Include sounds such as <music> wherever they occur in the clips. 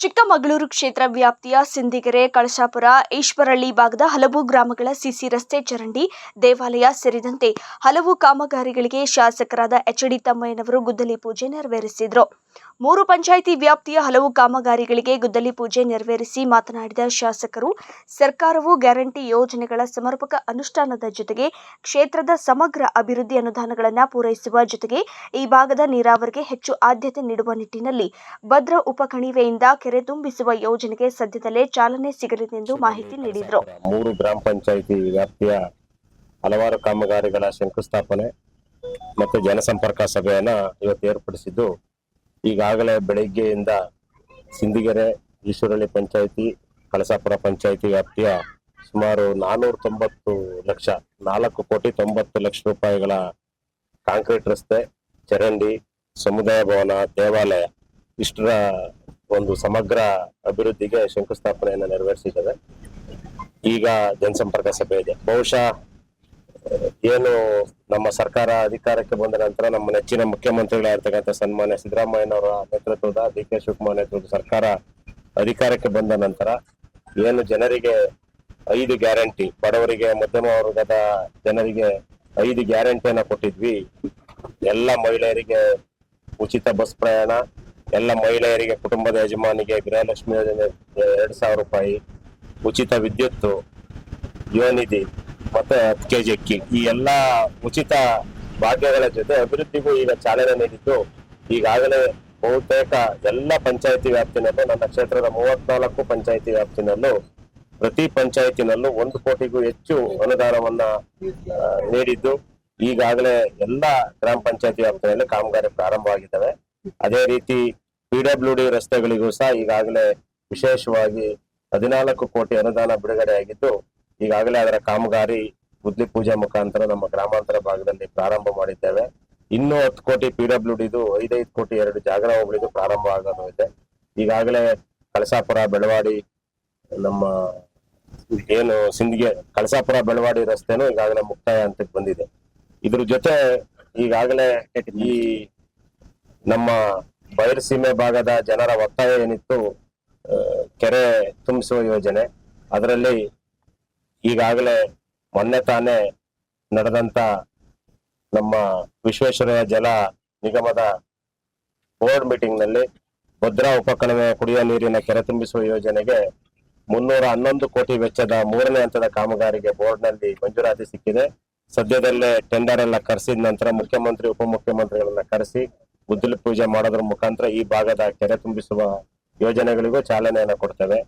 ಚಿಕ್ಕಮಗಳೂರು ಕ್ಷೇತ್ರ ವ್ಯಾಪ್ತಿಯ ಸಿಂದಿಗೆರೆ ಕಳಸಾಪುರ ಈಶ್ವರಳ್ಳಿ ಭಾಗದ ಹಲವು ಗ್ರಾಮಗಳ ಸಿಸಿ ರಸ್ತೆ ಚರಂಡಿ ದೇವಾಲಯ ಸೇರಿದಂತೆ ಹಲವು ಕಾಮಗಾರಿಗಳಿಗೆ ಶಾಸಕರಾದ ಎಚ್ ಡಿ ತಮ್ಮಯ್ಯನವರು ಗುದ್ದಲಿ ಪೂಜೆ ನೆರವೇರಿಸಿದರು. ಮೂರು ಪಂಚಾಯಿತಿ ವ್ಯಾಪ್ತಿಯ ಹಲವು ಕಾಮಗಾರಿಗಳಿಗೆ ಗುದ್ದಲಿ ಪೂಜೆ ನೆರವೇರಿಸಿ ಮಾತನಾಡಿದ ಶಾಸಕರು ಸರ್ಕಾರವು ಗ್ಯಾರಂಟಿ ಯೋಜನೆಗಳ ಸಮರ್ಪಕ ಅನುಷ್ಠಾನದ ಜೊತೆಗೆ ಕ್ಷೇತ್ರದ ಸಮಗ್ರ ಅಭಿವೃದ್ಧಿ ಅನುದಾನಗಳನ್ನು ಪೂರೈಸುವ ಜೊತೆಗೆ ಈ ಭಾಗದ ನೀರಾವರಿಗೆ ಹೆಚ್ಚು ಆದ್ಯತೆ ನೀಡುವ ನಿಟ್ಟಿನಲ್ಲಿ ಭದ್ರ ಉಪಕಣಿವೆಯಿಂದ ಕೆರೆ ತುಂಬಿಸುವ ಯೋಜನೆಗೆ ಸದ್ಯದಲ್ಲೇ ಚಾಲನೆ ಸಿಗಲಿದೆ ಎಂದು ಮಾಹಿತಿ ನೀಡಿದರು. ಮೂರು ಗ್ರಾಮ ಪಂಚಾಯಿತಿ ವ್ಯಾಪ್ತಿಯ ಹಲವಾರು ಕಾಮಗಾರಿಗಳ ಶಂಕುಸ್ಥಾಪನೆ ಮತ್ತು ಜನಸಂಪರ್ಕ ಸಭೆಯನ್ನು ಇವತ್ತು ಏರ್ಪಡಿಸಿದ್ದು ಈಗಾಗಲೇ ಬೆಳಗ್ಗೆಯಿಂದ ಸಿಂದಿಗೆರೆ ಈಶ್ವರಳ್ಳಿ ಪಂಚಾಯಿತಿ, ಕಳಸಾಪುರ ಪಂಚಾಯಿತಿ ವ್ಯಾಪ್ತಿಯ ಸುಮಾರು ನಾನೂರ ತೊಂಬತ್ತು ಲಕ್ಷ, ನಾಲ್ಕು ಕೋಟಿ ತೊಂಬತ್ತು ಲಕ್ಷ ರೂಪಾಯಿಗಳ ಕಾಂಕ್ರೀಟ್ ರಸ್ತೆ, ಚರಂಡಿ, ಸಮುದಾಯ ಭವನ, ದೇವಾಲಯ ಇಷ್ಟರ ಒಂದು ಸಮಗ್ರ ಅಭಿವೃದ್ಧಿಗೆ ಶಂಕುಸ್ಥಾಪನೆಯನ್ನು ನೆರವೇರಿಸಿದ್ದೇವೆ ಈಗ ಜನಸಂಪರ್ಕ ಸಭೆ ಇದೆ. ಬಹುಶಃ ಏನು ನಮ್ಮ ಸರ್ಕಾರ ಅಧಿಕಾರಕ್ಕೆ ಬಂದ ನಂತರ ನಮ್ಮ ನೆಚ್ಚಿನ ಮುಖ್ಯಮಂತ್ರಿಗಳಾಗಿರ್ತಕ್ಕಂಥ ಸನ್ಮಾನ್ಯ ಸಿದ್ದರಾಮಯ್ಯನವರ ನೇತೃತ್ವದ ಡಿ ಕೆ ಶಿವಕುಮಾರ್ ನೇತೃತ್ವದ ಸರ್ಕಾರ ಅಧಿಕಾರಕ್ಕೆ ಬಂದ ನಂತರ ಏನು ಜನರಿಗೆ ಐದು ಗ್ಯಾರಂಟಿ, ಬಡವರಿಗೆ, ಮಧ್ಯಮ ವರ್ಗದ ಜನರಿಗೆ ಐದು ಗ್ಯಾರಂಟಿಯನ್ನ ಕೊಟ್ಟಿದ್ವಿ. ಎಲ್ಲ ಮಹಿಳೆಯರಿಗೆ ಉಚಿತ ಬಸ್ ಪ್ರಯಾಣ, ಎಲ್ಲ ಮಹಿಳೆಯರಿಗೆ, ಕುಟುಂಬದ ಯಜಮಾನಿಗೆ ಗೃಹಲಕ್ಷ್ಮಿ ಯೋಜನೆ, ಎರಡ್ ಸಾವಿರ ರೂಪಾಯಿ, ಉಚಿತ ವಿದ್ಯುತ್ ಯುವನಿಧಿ ಮತ್ತೆ ಹತ್ತು ಕೆಜಿ ಅಕ್ಕಿ. ಈ ಎಲ್ಲ ಉಚಿತ ಭಾಗ್ಯಗಳ ಜೊತೆ ಅಭಿವೃದ್ಧಿಗೂ ಈಗ ಚಾಲನೆ ನೀಡಿದ್ದು ಈಗಾಗಲೇ ಬಹುತೇಕ ಎಲ್ಲ ಪಂಚಾಯತಿ ವ್ಯಾಪ್ತಿನಲ್ಲೂ, ನನ್ನ ಕ್ಷೇತ್ರದ ಮೂವತ್ನಾಲ್ಕು ಪಂಚಾಯತಿ ವ್ಯಾಪ್ತಿನಲ್ಲೂ, ಪ್ರತಿ ಪಂಚಾಯತಿನಲ್ಲೂ ಒಂದು ಕೋಟಿಗೂ ಹೆಚ್ಚು ಅನುದಾನವನ್ನ ನೀಡಿದ್ದು. ಈಗಾಗಲೇ ಎಲ್ಲ ಗ್ರಾಮ ಪಂಚಾಯತಿ ವ್ಯಾಪ್ತಿಯಲ್ಲಿ ಕಾಮಗಾರಿ ಪ್ರಾರಂಭವಾಗಿದ್ದಾವೆ. ಅದೇ ರೀತಿ ಪಿಡಬ್ಲ್ಯೂ ಡಿ ರಸ್ತೆಗಳಿಗೂ ಸಹ ಈಗಾಗಲೇ ವಿಶೇಷವಾಗಿ ಹದಿನಾಲ್ಕು ಕೋಟಿ ಅನುದಾನ ಬಿಡುಗಡೆ ಆಗಿದ್ದು ಈಗಾಗಲೇ ಅದರ ಕಾಮಗಾರಿ ಗುದ್ಲಿ ಪೂಜೆ ಮುಖಾಂತರ ನಮ್ಮ ಗ್ರಾಮಾಂತರ ಭಾಗದಲ್ಲಿ ಪ್ರಾರಂಭ ಮಾಡಿದ್ದೇವೆ. ಇನ್ನೂ ಹತ್ತು ಕೋಟಿ ಪಿಡಬ್ಲ್ಯೂ ಡಿದು ಐದೈದು ಕೋಟಿ ಎರಡು ಜಾಗರ ಹೋಬಳಿದು ಪ್ರಾರಂಭ ಆಗೋದು ಇದೆ. ಈಗಾಗಲೇ ಕಳಸಾಪುರ, ಬೆಳವಾಡಿ, ನಮ್ಮ ಏನು ಸಿಂಧಿಗೆ ಕಳಸಾಪುರ, ಬೆಳವಾಡಿ ರಸ್ತೆನೂ ಈಗಾಗಲೇ ಮುಕ್ತಾಯ ಹಂತಕ್ಕೆ ಬಂದಿದೆ. ಇದ್ರ ಜೊತೆ ಈಗಾಗಲೇ ಈ ನಮ್ಮ ಬಯಲುಸೀಮೆ ಭಾಗದ ಜನರ ಒತ್ತಾಯ ಏನಿತ್ತು ಕೆರೆ ತುಂಬಿಸುವ ಯೋಜನೆ, ಅದರಲ್ಲಿ ಈಗಾಗಲೇ ಮೊನ್ನೆ ತಾನೇ ನಡೆದಂತ ನಮ್ಮ ವಿಶ್ವೇಶ್ವರಯ್ಯ ಜಲ ನಿಗಮದ ಬೋರ್ಡ್ ಮೀಟಿಂಗ್ನಲ್ಲಿ ಭದ್ರಾ ಉಪಕಣಿವೆ ಕುಡಿಯುವ ನೀರಿನ ಕೆರೆ ತುಂಬಿಸುವ ಯೋಜನೆಗೆ ಮುನ್ನೂರ ಹನ್ನೊಂದು ಕೋಟಿ ವೆಚ್ಚದ ಮೂರನೇ ಹಂತದ ಕಾಮಗಾರಿಗೆ ಬೋರ್ಡ್ನಲ್ಲಿ ಮಂಜೂರಾತಿ ಸಿಕ್ಕಿದೆ. ಸದ್ಯದಲ್ಲೇ ಟೆಂಡರ್ ಎಲ್ಲ ಕರೆಸಿದ ನಂತರ ಮುಖ್ಯಮಂತ್ರಿ, ಉಪಮುಖ್ಯಮಂತ್ರಿಗಳನ್ನ ಕರೆಸಿ ಗುದ್ದಲಿ ಪೂಜೆ ಮಾಡೋದ್ರ ಮುಖಾಂತರ ಈ ಭಾಗದ ಕೆರೆ ತುಂಬಿಸುವ ಯೋಜನೆಗಳಿಗೂ ಚಾಲನೆಯನ್ನು ಕೊಡ್ತೇವೆ.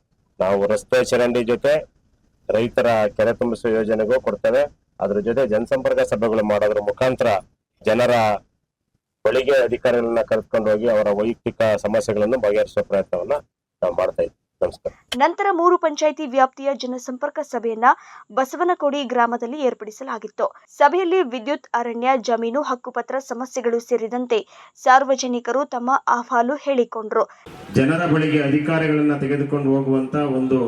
ನಾವು ರಸ್ತೆ ಚರಂಡಿ ಜೊತೆ ರೈತರ ಕೆರೆ ತುಂಬಿಸುವ ಯೋಜನೆಗೂ ಕೊಡ್ತೇವೆ. ಅದ್ರ ಜೊತೆ ಜನಸಂಪರ್ಕ ಸಭೆಗಳು ಮಾಡೋದ್ರ ಮುಖಾಂತರ ಜನರ ಬಳಿಗೆ ಅಧಿಕಾರಿಗಳನ್ನ ಕರೆದುಕೊಂಡು ಹೋಗಿ ಅವರ ವೈಯಕ್ತಿಕ ಸಮಸ್ಯೆಗಳನ್ನು ಬಗೆಹರಿಸುವ ಪ್ರಯತ್ನವನ್ನ ನಾವು ಮಾಡ್ತಾ ಇದ್ದೀವಿ ನಮಸ್ಕಾರ. ನಂತರ ಮೂರು ಪಂಚಾಯಿತಿ ವ್ಯಾಪ್ತಿಯ ಜನಸಂಪರ್ಕ ಸಭೆಯನ್ನ ಬಸವನಕೋಡಿ ಗ್ರಾಮದಲ್ಲಿ ಏರ್ಪಡಿಸಲಾಗಿತ್ತು. ಸಭೆಯಲ್ಲಿ ವಿದ್ಯುತ್ ಅರಣ್ಯ ಜಮೀನು ಹಕ್ಕುಪತ್ರ ಸಮಸ್ಯೆಗಳು ಸೇರಿದಂತೆ ಸಾರ್ವಜನಿಕರು ತಮ್ಮ ಅಹವಾಲು ಹೇಳಿಕೊಂಡ್ರು. ಜನರ ಬಳಿಗೆ ಅಧಿಕಾರಿಗಳನ್ನ ತೆಗೆದುಕೊಂಡು ಹೋಗುವಂತ ಒಂದು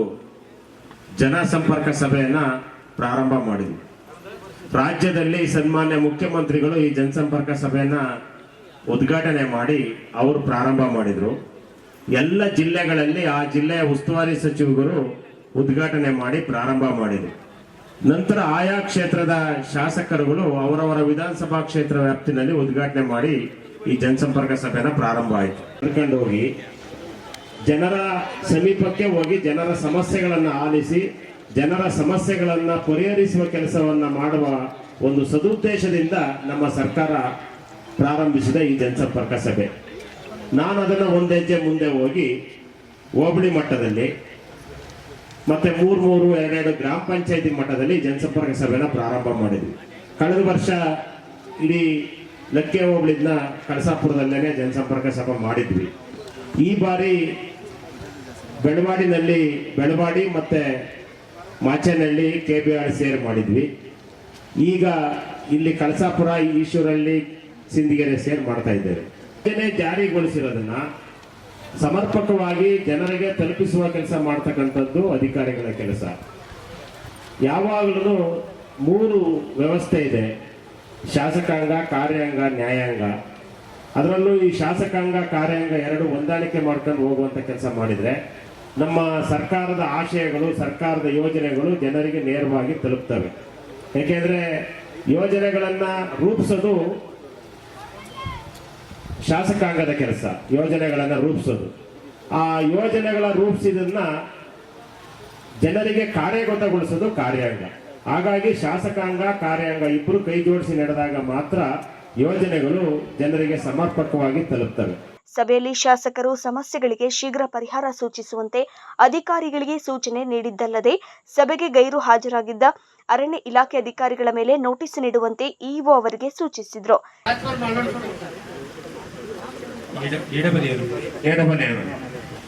ಜನ ಸಭೆಯನ್ನು ಪ್ರಾರಂಭ ಮಾಡಿದ್ವಿ ರಾಜ್ಯದಲ್ಲಿ ಸನ್ಮಾನ್ಯ ಮುಖ್ಯಮಂತ್ರಿಗಳು ಈ ಜನಸಂಪರ್ಕ ಸಭೆಯನ್ನು ಉದ್ಘಾಟನೆ ಮಾಡಿ ಅವರು ಪ್ರಾರಂಭ ಮಾಡಿದ್ರು. ಎಲ್ಲ ಜಿಲ್ಲೆಗಳಲ್ಲಿ ಆ ಜಿಲ್ಲೆಯ ಉಸ್ತುವಾರಿ ಸಚಿವರು ಉದ್ಘಾಟನೆ ಮಾಡಿ ಪ್ರಾರಂಭ ಮಾಡಿದ್ರು. ನಂತರ ಆಯಾ ಕ್ಷೇತ್ರದ ಶಾಸಕರುಗಳು ಅವರವರ ವಿಧಾನಸಭಾ ಕ್ಷೇತ್ರ ವ್ಯಾಪ್ತಿನಲ್ಲಿ ಉದ್ಘಾಟನೆ ಮಾಡಿ ಈ ಜನಸಂಪರ್ಕ ಸಭೆನ ಪ್ರಾರಂಭ ಆಯಿತು. ಹೋಗಿ ಜನರ ಸಮೀಪಕ್ಕೆ ಹೋಗಿ ಜನರ ಸಮಸ್ಯೆಗಳನ್ನು ಆಲಿಸಿ, ಜನರ ಸಮಸ್ಯೆಗಳನ್ನು ಪರಿಹರಿಸುವ ಕೆಲಸವನ್ನು ಮಾಡುವ ಒಂದು ಸದುದ್ದೇಶದಿಂದ ನಮ್ಮ ಸರ್ಕಾರ ಪ್ರಾರಂಭಿಸಿದ ಈ ಜನಸಂಪರ್ಕ ಸಭೆ. ನಾನು ಅದನ್ನು ಒಂದು ಹೆಜ್ಜೆ ಮುಂದೆ ಹೋಗಿ ಹೋಬಳಿ ಮಟ್ಟದಲ್ಲಿ ಮತ್ತೆ ಮೂರು ಮೂರು ಎರಡೆರಡು ಗ್ರಾಮ ಪಂಚಾಯತಿ ಮಟ್ಟದಲ್ಲಿ ಜನಸಂಪರ್ಕ ಸಭೆನ ಪ್ರಾರಂಭ ಮಾಡಿದ್ವಿ. ಕಳೆದ ವರ್ಷ ಇಡೀ ಲಕ್ಕೆ ಹೋಬಳಿನ ಕಳಸಾಪುರದಲ್ಲೇನೆ ಜನಸಂಪರ್ಕ ಸಭೆ ಮಾಡಿದ್ವಿ. ಈ ಬಾರಿ ಬೆಳವಾಡಿನಲ್ಲಿ ಬೆಳವಾಡಿ ಮತ್ತೆ ಮಾಚೇನಹಳ್ಳಿ ಕೆ ಬಿ ಆರ್ ಸೇರ್ ಮಾಡಿದ್ವಿ. ಈಗ ಇಲ್ಲಿ ಕಳಸಾಪುರ ಈಶ್ವರಹಳ್ಳಿ ಸಿಂದಿಗೆರೆ ಸೇರ್ ಮಾಡ್ತಾ ಇದ್ದೇವೆ ಯೋಜನೆ ಜಾರಿಗೊಳಿಸಿರೋದನ್ನ ಸಮರ್ಪಕವಾಗಿ ಜನರಿಗೆ ತಲುಪಿಸುವ ಕೆಲಸ ಮಾಡ್ತಕ್ಕಂಥದ್ದು ಅಧಿಕಾರಿಗಳ ಕೆಲಸ. ಯಾವಾಗಲೂ ಮೂರು ವ್ಯವಸ್ಥೆ ಇದೆ. ಶಾಸಕಾಂಗ, ಕಾರ್ಯಾಂಗ, ನ್ಯಾಯಾಂಗ. ಅದರಲ್ಲೂ ಈ ಶಾಸಕಾಂಗ, ಕಾರ್ಯಾಂಗ ಎರಡು ಹೊಂದಾಣಿಕೆ ಮಾಡ್ಕೊಂಡು ಹೋಗುವಂತ ಕೆಲಸ ಮಾಡಿದ್ರೆ ನಮ್ಮ ಸರ್ಕಾರದ ಆಶಯಗಳು, ಸರ್ಕಾರದ ಯೋಜನೆಗಳು ಜನರಿಗೆ ನೇರವಾಗಿ ತಲುಪ್ತವೆ. ಏಕೆಂದರೆ ಯೋಜನೆಗಳನ್ನು ರೂಪಿಸೋದು ಶಾಸಕಾಂಗದ ಕೆಲಸ, ಯೋಜನೆಗಳನ್ನು ರೂಪಿಸೋದು. ಆ ಯೋಜನೆಗಳ ರೂಪಿಸಿದನ್ನ ಜನರಿಗೆ ಕಾರ್ಯಗತಗೊಳಿಸೋದು ಕಾರ್ಯಾಂಗ. ಹಾಗಾಗಿ ಶಾಸಕಾಂಗ, ಕಾರ್ಯಾಂಗ ಇಬ್ಬರು ಕೈ ಜೋಡಿಸಿ ನಡೆದಾಗ ಮಾತ್ರ ಯೋಜನೆಗಳು ಜನರಿಗೆ ಸಮರ್ಪಕವಾಗಿ ತಲುಪ್ತವೆ. ಸಭೆಯಲ್ಲಿ ಶಾಸಕರು ಸಮಸ್ಯೆಗಳಿಗೆ ಶೀಘ್ರ ಪರಿಹಾರ ಸೂಚಿಸುವಂತೆ ಅಧಿಕಾರಿಗಳಿಗೆ ಸೂಚನೆ ನೀಡಿದ್ದಲ್ಲದೆ ಸಭೆಗೆ ಗೈರು ಹಾಜರಾಗಿದ್ದ ಅರಣ್ಯ ಇಲಾಖೆ ಅಧಿಕಾರಿಗಳ ಮೇಲೆ ನೋಟಿಸ್ ನೀಡುವಂತೆ ಇಒ ಅವರಿಗೆ ಸೂಚಿಸಿದರು.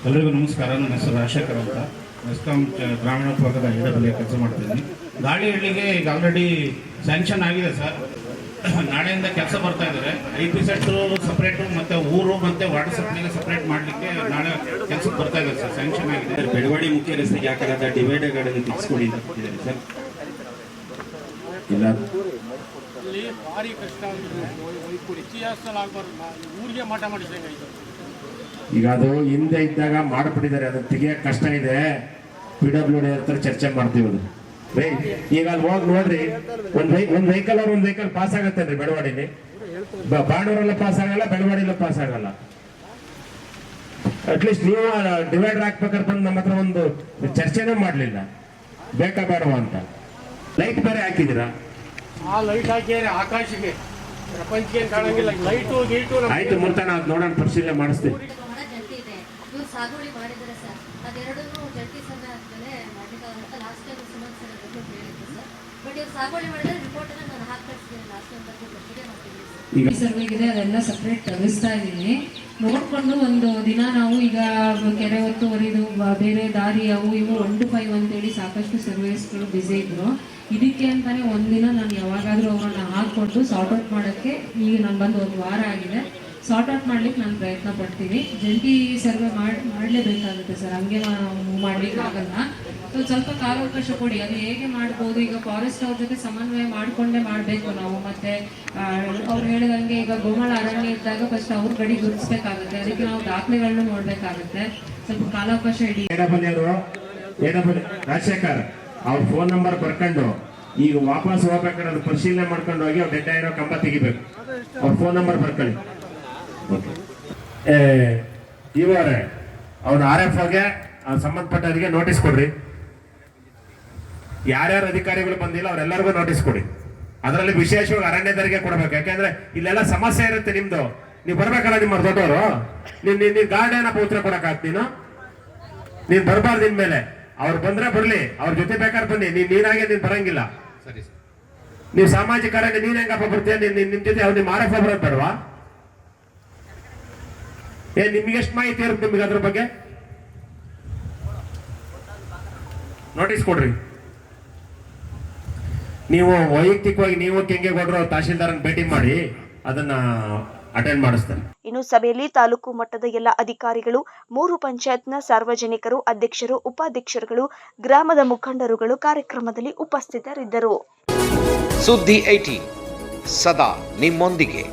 ಎಲ್ಲರಿಗೂ ನಮಸ್ಕಾರ. ನನ್ನ ಹೆಸರು ರಾಜಶೇಖರ್ ಅಂತ. ಮೆಸ್ಕಾಂ ಗ್ರಾಮೀಣ ಭಾಗದ ಎಡಬಲಿಯ ಕೆಲಸ ಮಾಡ್ತಿದ್ದೀನಿ. ಗಾಳಿಹಳ್ಳಿಗೆ ಈಗ ಆಲ್ರೆಡಿ ಸ್ಯಾಂಕ್ಷನ್ ಆಗಿದೆ ಸರ್. <coughs> ನಾಳೆಯಿಂದ ಕೆಲಸ ಬರ್ತಾ ಇದ್ದಾರೆ ಐ ಪಿ ಸೆಟ್ ಸಪ್ರೇಟ್ ಮತ್ತೆ ಊರು ಮತ್ತೆ ವಾಟರ್ ಸಪ್ಲೈಗೆ ಸಪ್ರೇಟ್ ಮಾಡಲಿಕ್ಕೆ ನಾಳೆ ಕೆಲಸಕ್ಕೆ ಬರ್ತಾ ಇದೆ ಸರ್ ಸ್ಯಾಂಕ್ಷನ್ ಆಗಿದೆ. ಬೆಳವಾಡಿ ಮುಖ್ಯ ರಸ್ತೆಗೆ ಹಾಕಲಾದ ಡಿವೈಡರ್ಗಳನ್ನು ತಿಳಿಸ್ಕೊಡಿ ಅಂತ ಕೊಟ್ಟಿದ್ದಾರೆ ಸರ್? ಇಲ್ಲ. ಇಲ್ಲಿ ಭಾರಿ ಕಷ್ಟ ಇತಿಹಾಸದಲ್ಲಿ ಆಗ್ಬಾರ್ದು. ಊರಿಗೆ ಮಾಟ ಮಾಡಿದಂಗೆ ಈಗ ಅದು ಹಿಂದೆ ಇದ್ದಾಗ ಮಾಡ್ಬಿಟ್ಟಿದ್ದಾರೆ. ಅದನ್ನ ತೆಗಿಯಕ್ ಕಷ್ಟ ಇದೆ. ಪಿ ಡಬ್ಲ್ಯೂ ಡಿ ಹತ್ರ ಚರ್ಚೆ ಮಾಡ್ತೀವಿ ಅದು. ಈಗ ಅಲ್ಲಿ ಹೋಗಿ ನೋಡ್ರಿ ಒಂದ್ ಒಂದ್ ವೆಹಿಕಲ್ ಅವ್ರ ಒಂದ್ ವೆಹಿಕಲ್ ಪಾಸ್ ಆಗತ್ತೇನ್ರಿ ಬೆಳವಾಡಿಲಿ. ಬಾಣೂರಲ್ಲ ಪಾಸ್ ಆಗಲ್ಲ ಬೆಳವಾಡಿಲ್ಲ ಪಾಸ್ ಆಗಲ್ಲ. ಅಟ್ಲೀಸ್ಟ್ ನೀವು ಡಿವೈಡರ್ ಹಾಕ್ಬೇಕಾದ್ರೆ ಬಂದು ನಮ್ಮ ಹತ್ರ ಒಂದು ಚರ್ಚೆನೇ ಮಾಡ್ಲಿಲ್ಲ. ಬೇಕಾ ಬೇಡವ ಅಂತ. ಲೈಟ್ ಬೇರೆ ಹಾಕಿದಿರಾ ಆ ಲೈಟ್ ಹಾಕಿದ್ರೆ ಆಕಾಶಕ್ಕೆ. ಪ್ರಪಂಚಕ್ಕೆ ಏನ್ ಕಾಣಂಗಿಲ್ಲ ಲೈಟು ಗೀಟು ಆಯ್ತು ಮುರ್ತಾನ ಅದ್ ನೋಡೋಣ ಪರಿಶೀಲನೆ ಮಾಡಿಸ್ತೀವಿ ಸರ್. ಅದೆರಡೂ ಈಗ ಅದೆಲ್ಲ ಸಪ್ರೇಟ್ ತರಿಸ್ತಾ ಇದ್ದೀನಿ ನೋಡ್ಕೊಂಡು ಒಂದು ದಿನ ನಾವು ಈಗ ಕೆರೆ ಹೊತ್ತು ಬ- ಬೇರೆ ದಾರಿ ಅವು ಇವು ಒನ್ ಟು ಫೈವ್ ಅಂತೇಳಿ ಸಾಕಷ್ಟು ಸರ್ವೇಸ್ಗಳು ಬ್ಯುಸಿ ಇದ್ರು. ಇದಕ್ಕೆ ಅಂತಾನೆ ಒಂದಿನ ನಾನು ಯಾವಾಗಾದ್ರೂ ಅವ್ರನ್ನ ಹಾಕ್ಕೊಟ್ಟು ಸಾರ್ಟ್ ಔಟ್ ಮಾಡೋಕ್ಕೆ ಈಗ ನಾನು ಬಂದು ಒಂದು ವಾರ ಆಗಿದೆ. ಸಾರ್ಟ್ ಔಟ್ ಮಾಡ್ಲಿಕ್ಕೆ ನಾನು ಪ್ರಯತ್ನ ಪಡ್ತೀನಿ. ಜಂಟಿ ಸರ್ವೆ ಮಾಡಿ ಮಾಡಲೇಬೇಕಾಗುತ್ತೆ ಸರ್ ಹಂಗೆ ಮಾಡ್ಲಿಕ್ಕೆ ಆಗಲ್ಲ ಸೊ ಸ್ವಲ್ಪ ಕಾಲಾವಕಾಶ ಕೊಡಿ. ಅದು ಹೇಗೆ ಮಾಡ್ಬೋದು? ಈಗ ಫಾರೆಸ್ಟ್ ಅವ್ರ ಜೊತೆ ಸಮನ್ವಯ ಮಾಡಿಕೊಂಡೇ ಮಾಡಬೇಕು ನಾವು. ಮತ್ತೆ ಅವ್ರು ಹೇಳಿದಂಗೆ ಈಗ ಗೋಮಾಳ ಅರಣ್ಯ ಇದ್ದಾಗ ಫಸ್ಟ್ ಅವ್ರ ಗಡಿ ಗುರುತಿಸ್ಬೇಕಾಗುತ್ತೆ. ಅದಕ್ಕೆ ನಾವು ದಾಖಲೆಗಳನ್ನ ನೋಡ್ಬೇಕಾಗುತ್ತೆ. ಸ್ವಲ್ಪ ಕಾಲಾವಕಾಶ ಇಡಿ. ರಾಜಶೇಖರ್, ಅವ್ರ ಫೋನ್ ನಂಬರ್ ಬರ್ಕೊಂಡು, ಈಗ ವಾಪಸ್ ಹೋಗ್ಬೇಕಾದ್ರೆ ಪರಿಶೀಲನೆ ಮಾಡ್ಕೊಂಡು ಹೋಗಿ ಅವ್ರು ಡೆಡ್ ಆಗಿರೋ ಕಂಬ ತೆಗಿಬೇಕು. ಅವ್ರ ಫೋನ್ ನಂಬರ್ ಬರ್ಕೊಳ್ಳಿ. ಇವರೇ ಅವ್ರ ಆರ್ ಎಫ್ ಅವ್ರಿಗೆ ಸಂಬಂಧಪಟ್ಟವರಿಗೆ ನೋಟಿಸ್ ಕೊಡ್ರಿ. ಯಾರ್ಯಾರು ಅಧಿಕಾರಿಗಳು ಬಂದಿಲ್ಲ ಅವರೆಲ್ಲರಿಗೂ ನೋಟಿಸ್ ಕೊಡಿ. ಅದರಲ್ಲಿ ವಿಶೇಷವಾಗಿ ಅರಣ್ಯದರಿಗೆ ಕೊಡಬೇಕು. ಯಾಕೆಂದ್ರೆ ಇಲ್ಲೆಲ್ಲ ಸಮಸ್ಯೆ ಇರುತ್ತೆ ನಿಮ್ದು. ನೀವು ಬರ್ಬೇಕಲ್ಲ ನಿಮ್ಮ ದೊಡ್ಡವರು? ನೀನ್ ನೀನ್ ನೀನ್ ಗಾರ್ಡ್ ಏನಪ್ಪ ಉತ್ತರ ಕೊಡಕ್ ಆಗ್ತೀನ ನೀನ್ ಬರ್ಬಾರ್ದು ನಿನ್ ಮೇಲೆ ಅವ್ರು ಬಂದ್ರೆ ಬರ್ಲಿ. ಅವ್ರ ಜೊತೆ ಬೇಕಾದ್ರೆ ಬನ್ನಿ. ನೀನ್ ನೀನಾಗೆ ನೀನ್ ಬರಂಗಿಲ್ಲ. ಸರಿ ನೀವು ಸಾಮಾಜಿಕ ಕಾರ್ಯ ನೀನ್ ಹೆಂಗಪ್ಪ ಬರ್ತೀಯ? ನೀನ್ ನಿಮ್ ಜೊತೆ ಅವ್ರು ನಿಮ್ಮ ಆರಫ್ ಬರೋದ್ ಏ ನಿಮ್ಗೆ ಎಷ್ಟು ಮಾಹಿತಿ ಇರುತ್ತೆ ನಿಮ್ಗೆ ಅದ್ರ ಬಗ್ಗೆ? ನೋಟಿಸ್ ಕೊಡ್ರಿ. ನೀವು ವೈಯಕ್ತಿಕವಾಗಿ ನೀವು ಕೆಂಗೆ ಕೊಟ್ಟರು ತಹಶೀಲ್ದಾರನ್ ಭೇಟಿ ಮಾಡಿ ಅದನ್ನ ಅಟೆಂಡ್ ಮಾಡಿಸ್ತಾರೆ. ಇನ್ನು ಸಭೆಯಲ್ಲಿ ತಾಲೂಕು ಮಟ್ಟದ ಎಲ್ಲ ಅಧಿಕಾರಿಗಳು ಮೂರು ಪಂಚಾಯತ್ನ ಸಾರ್ವಜನಿಕರು ಅಧ್ಯಕ್ಷರು ಉಪಾಧ್ಯಕ್ಷರುಗಳು ಗ್ರಾಮದ ಮುಖಂಡರುಗಳು ಕಾರ್ಯಕ್ರಮದಲ್ಲಿ ಉಪಸ್ಥಿತರಿದ್ದರು. ಸುದ್ದಿ ಐಟಿ ಸದಾ ನಿಮ್ಮೊಂದಿಗೆ.